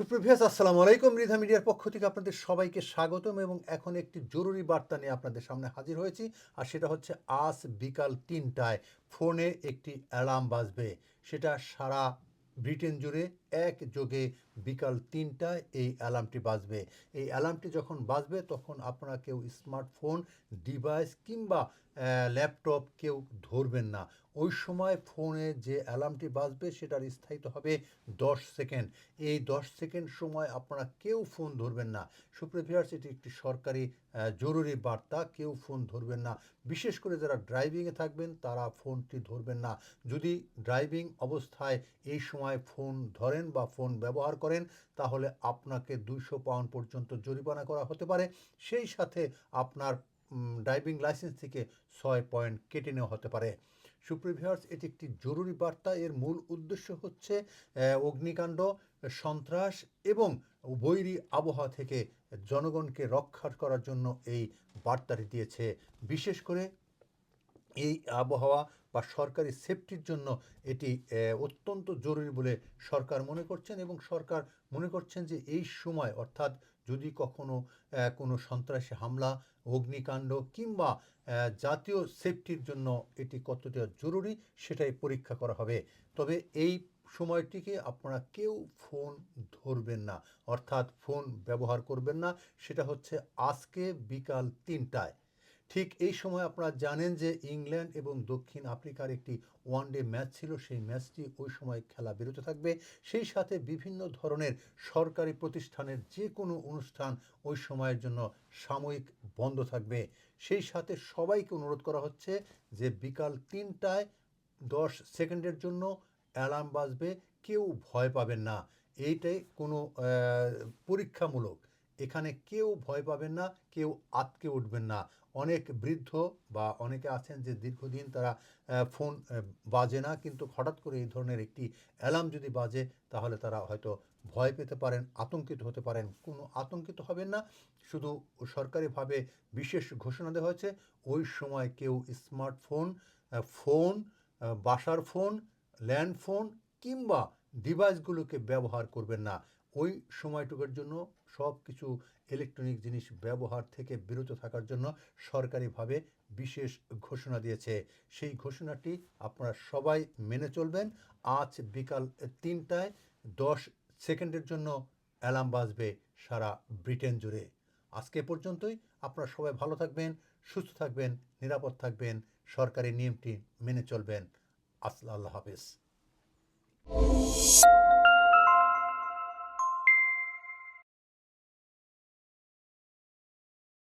সুপ্রভিয়াস আসসালামু আলাইকুম। রিধা মিডিয়ার পক্ষ থেকে আপনাদের সবাইকে স্বাগতম এবং এখন একটি জরুরি বার্তা নিয়ে আপনাদের সামনে হাজির হয়েছি, আর সেটা হচ্ছে আজ বিকাল তিনটায় ফোনে একটি অ্যালার্ম বাজবে। সেটা সারা ব্রিটেন জুড়ে একযোগে বিকাল তিনটায় এই অ্যালার্মটি বাজবে। এই অ্যালার্মটি যখন বাজবে, তখন আপনারা কেউ স্মার্টফোন, ডিভাইস কিংবা ল্যাপটপ কেউ ধরবেন না। ওই সময় ফোনে যে অ্যালার্মটি বাজবে সেটার স্থায়িত্ব হবে দশ সেকেন্ড। এই দশ সেকেন্ড সময় আপনারা কেউ ফোন ধরবেন না। সুপ্রিভিয়ার্স এটি একটি সরকারি জরুরি বার্তা। কেউ ফোন ধরবেন না। বিশেষ করে যারা ড্রাইভিংয়ে থাকবেন, তারা ফোনটি ধরবেন না। যদি ড্রাইভিং অবস্থায় এই সময় ফোন ধরেন বা ফোন ব্যবহার করেন, তাহলে আপনাকে দুইশো পাউন্ড পর্যন্ত জরিমানা করা হতে পারে। সেই সাথে আপনার ড্রাইভিং লাইসেন্স থেকে ছয় পয়েন্ট কেটে নেওয়া হতে পারে। সুপ্রিভিয়ার্স এটি একটি জরুরি বার্তা। এর মূল উদ্দেশ্য হচ্ছে অগ্নিকাণ্ড, সন্ত্রাস এবং বৈরী আবহাওয়া থেকে জনগণকে রক্ষা করার জন্য এই বার্তাটি দিয়েছে। বিশেষ করে এই আবহাওয়া বা সরকারি সেফটির জন্য এটি অত্যন্ত জরুরি বলে সরকার মনে করছেন এবং সরকার মনে করছেন যে এই সময়, অর্থাৎ যদি কখনো কোনো সন্ত্রাসী হামলা, অগ্নিকাণ্ড কিংবা জাতীয় সেফটির জন্য এটি কতটা জরুরি সেটাই পরীক্ষা করা হবে। তবে এই সময়টিকে আপনারা কেউ ফোন ধরবেন না, অর্থাৎ ফোন ব্যবহার করবেন না। সেটা হচ্ছে আজকে বিকাল তিনটায়। ঠিক এই সময় আপনারা জানেন যে ইংল্যান্ড এবং দক্ষিণ আফ্রিকার একটি ওয়ানডে ম্যাচ ছিল, সেই ম্যাচটি ওই সময় খেলা বিরত থাকবে। সেই সাথে বিভিন্ন ধরনের সরকারি প্রতিষ্ঠানের যে কোনো অনুষ্ঠান ওই সময়ের জন্য সাময়িক বন্ধ থাকবে। সেই সাথে সবাইকে অনুরোধ করা হচ্ছে যে বিকাল তিনটায় দশ সেকেন্ডের জন্য অ্যালার্ম বাজবে, কেউ ভয় পাবেন না। এইটাই কোনো পরীক্ষামূলক। এখানে কেউ ভয় পাবেন না, কেউ আটকে উঠবেন না। অনেক বৃদ্ধ বা অনেকে আছেন যে দীর্ঘদিন তারা ফোন বাজে না, কিন্তু হঠাৎ করে এই ধরনের একটি অ্যালার্ম যদি বাজে, তাহলে তারা হয়তো ভয় পেতে পারেন, আতঙ্কিত হতে পারেন। কোনো আতঙ্কিত হবেন না, শুধু সরকারিভাবে বিশেষ ঘোষণা দেওয়া হয়েছে, ওই সময় কেউ স্মার্টফোন ফোন বাসার ফোন, ল্যান্ড ফোন কিংবা ডিভাইসগুলোকে ব্যবহার করবেন না। ওই সময়টুকুর জন্য সব কিছু ইলেকট্রনিক জিনিস ব্যবহার থেকে বিরত থাকার জন্য সরকারিভাবে বিশেষ ঘোষণা দিয়েছে। সেই ঘোষণাটি আপনারা সবাই মেনে চলবেন। আজ বিকাল তিনটায় দশ সেকেন্ডের জন্য অ্যালার্ম বাজবে সারা ব্রিটেন জুড়ে। আজকে পর্যন্তই। আপনারা সবাই ভালো থাকবেন, সুস্থ থাকবেন, নিরাপদ থাকবেন। সরকারি নিয়মটি মেনে চলবেন। আসলা আল্লাহ হাফেজ। you